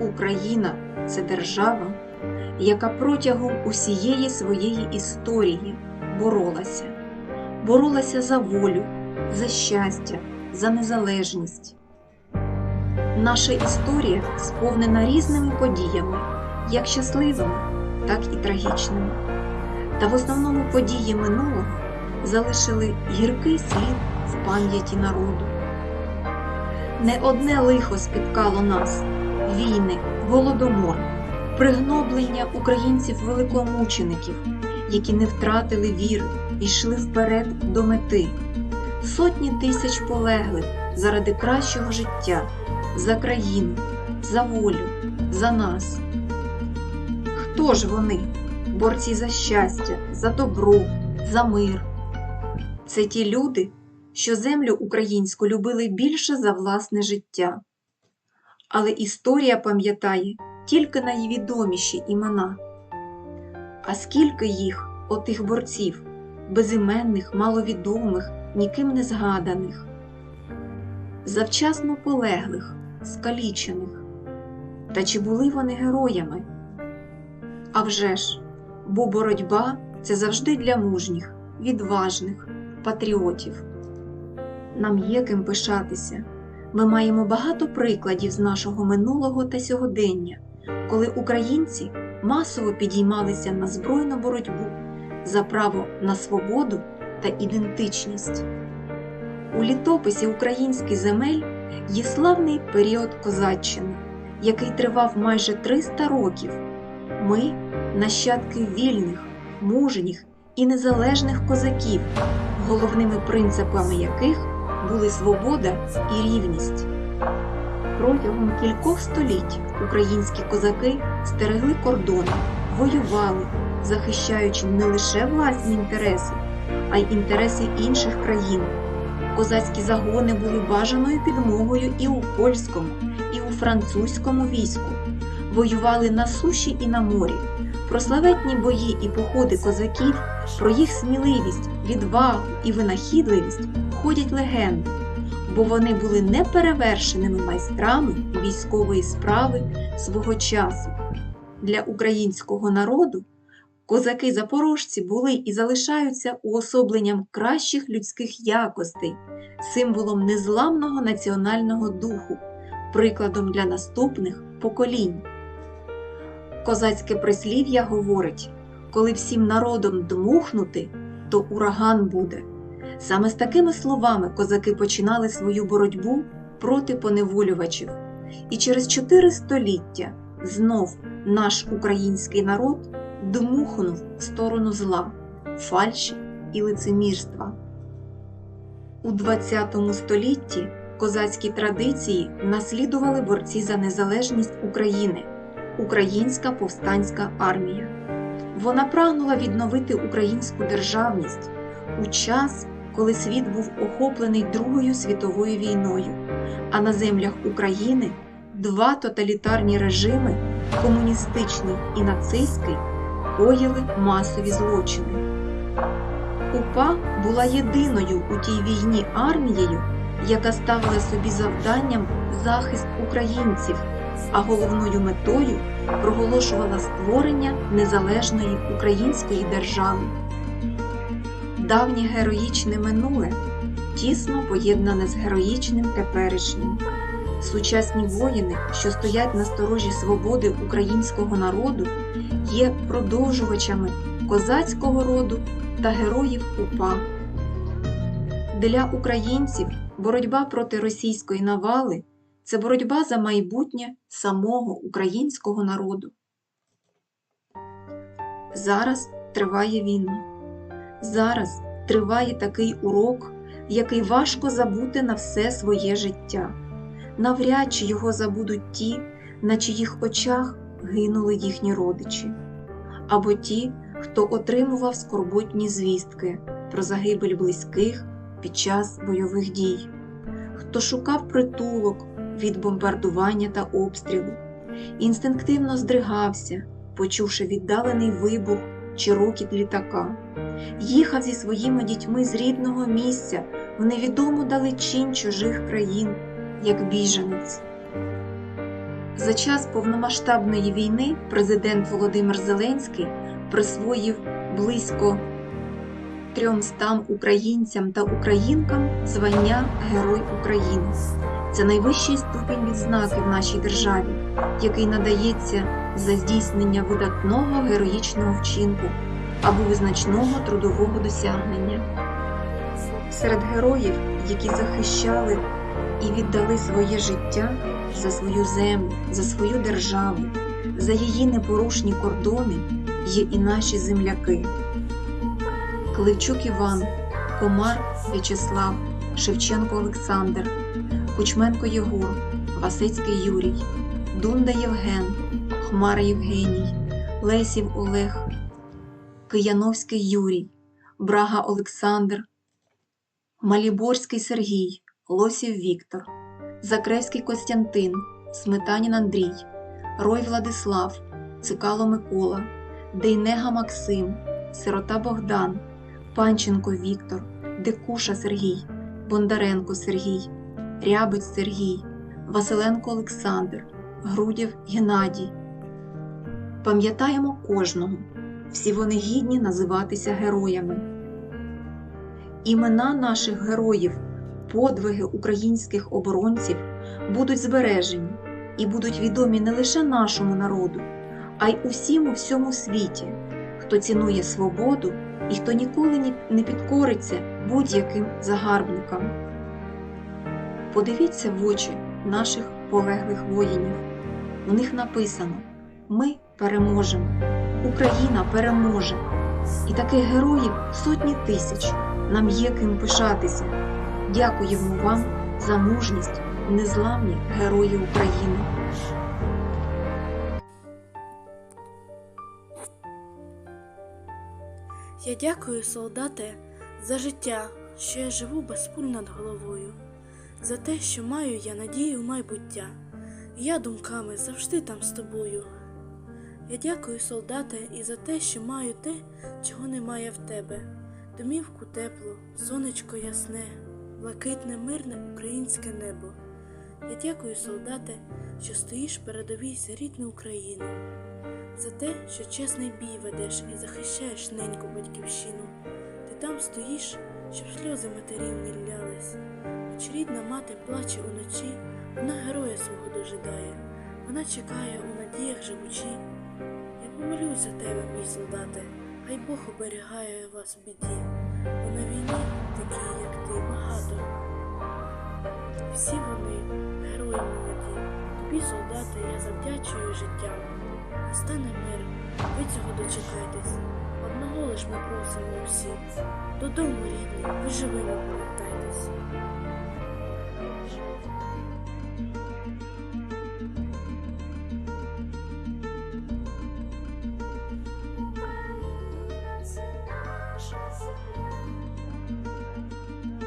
Україна це держава, яка протягом усієї своєї історії боролася, боролася за волю, за щастя, за незалежність. Наша історія сповнена різними подіями, як щасливими, так і трагічними. Та в основному події минулого залишили гіркий слід в пам'яті народу. Не одне лихо спіткало нас війни, голодомор, пригноблення українців великомучеників, які не втратили віри і йшли вперед до мети, сотні тисяч полеглих заради кращого життя, за країну, за волю, за нас. Хто ж вони? Борці за щастя, за добро, за мир. Це ті люди, що землю українську любили більше за власне життя. Але історія пам'ятає тільки найвідоміші імена. А скільки їх, отих борців, безіменних, маловідомих, ніким не згаданих, завчасно полеглих, скалічених. Та чи були вони героями? А вже ж, бо боротьба це завжди для мужніх, відважних, патріотів. Нам є ким пишатися. Ми маємо багато прикладів з нашого минулого та сьогодення, коли українці масово підіймалися на збройну боротьбу за право на свободу та ідентичність. У літописі українських земель є славний період козаччини, який тривав майже 300 років. Ми нащадки вільних, мужніх і незалежних козаків, головними принципами яких були свобода і рівність. Протягом кількох століть українські козаки стерегли кордони, воювали, захищаючи не лише власні інтереси, а й інтереси інших країн. Козацькі загони були бажаною підмогою і у польському, і у французькому війську. Воювали на суші і на морі. Про славетні бої і походи козаків, про їх сміливість, відвагу і винахідливість ходять легенди, бо вони були неперевершеними майстрами військової справи свого часу. Для українського народу козаки-запорожці були і залишаються уособленням кращих людських якостей, символом незламного національного духу, прикладом для наступних поколінь. Козацьке прислів'я говорить: коли всім народом дмухнути, то ураган буде. Саме з такими словами козаки починали свою боротьбу проти поневолювачів. І через чотири століття знов наш український народ дмухнув в сторону зла, фальші і лицемірства. У ХХ столітті козацькі традиції наслідували борці за незалежність України, Українська повстанська армія. Вона прагнула відновити українську державність у час, коли світ був охоплений Другою світовою війною, а на землях України два тоталітарні режими комуністичний і нацистський коїли масові злочини. УПА була єдиною у тій війні армією, яка ставила собі завданням захист українців, а головною метою проголошувала створення незалежної української держави. Давнє героїчне минуле тісно поєднане з героїчним теперішнім. Сучасні воїни, що стоять на сторожі свободи українського народу, є продовжувачами козацького роду та героїв УПА. Для українців боротьба проти російської навали це боротьба за майбутнє самого українського народу. Зараз триває війна. Зараз триває такий урок, який важко забути на все своє життя. Навряд чи його забудуть ті, на чиїх очах гинули їхні родичі, або ті, хто отримував скорботні звістки про загибель близьких під час бойових дій, хто шукав притулок від бомбардування та обстрілу, інстинктивно здригався, почувши віддалений вибух чи рокіт літака, їхав зі своїми дітьми з рідного місця в невідому далечінь чужих країн, як біженець. За час повномасштабної війни президент Володимир Зеленський присвоїв близько 300 українцям та українкам звання Герой України. Це найвищий ступінь відзнаки в нашій державі, який надається за здійснення видатного героїчного вчинку або визначного трудового досягнення. Серед героїв, які захищали і віддали своє життя за свою землю, за свою державу, за її непорушні кордони, є і наші земляки. Кливчук Іван, Комар В'ячеслав, Шевченко Олександр, Кучменко Єгор, Васицький Юрій, Дунда Євген, Хмара Євгеній, Лесів Олег, Кияновський Юрій, Брага Олександр, Маліборський Сергій, Лосів Віктор, Закревський Костянтин, Сметанін Андрій, Рой Владислав, Цикало Микола, Дейнега Максим, Сирота Богдан, Панченко Віктор, Декуша Сергій, Бондаренко Сергій, Рябець Сергій, Василенко Олександр, Грудєв Геннадій. Пам'ятаємо кожного, всі вони гідні називатися героями. Імена наших героїв, подвиги українських оборонців будуть збережені і будуть відомі не лише нашому народу, а й усім у всьому світі, хто цінує свободу і хто ніколи не підкориться будь-яким загарбникам. Подивіться в очі наших полеглих воїнів. У них написано: Ми переможемо, Україна переможе. І таких героїв сотні тисяч. Нам є ким пишатися. Дякуємо вам за мужність, незламні герої України. Я дякую, солдате, за життя, що я живу без пуль над головою, за те, що маю я надію в майбуття, я думками завжди там з тобою. Я дякую, солдате, і за те, що маю те, чого немає в тебе, домівку теплу, сонечко ясне, блакитне, мирне українське небо. Я дякую, солдате, що стоїш передовій за рідну Україну за те, що чесний бій ведеш і захищаєш неньку батьківщину. Ти там стоїш, щоб сльози матерів не ллялись. Хоч рідна мати плаче уночі, вона героя свого дожидає, вона чекає у надіях живучі. Я за тебе, мій солдате, хай Бог оберігає вас в біді, бо на війні такі, як ти, багато. Всі вони герої молоді, тобі, солдати, я завдячую життям. Настане мир, ви цього дочекайтесь. Одного лиш ми просимо усі. Додому, рідні, ви були.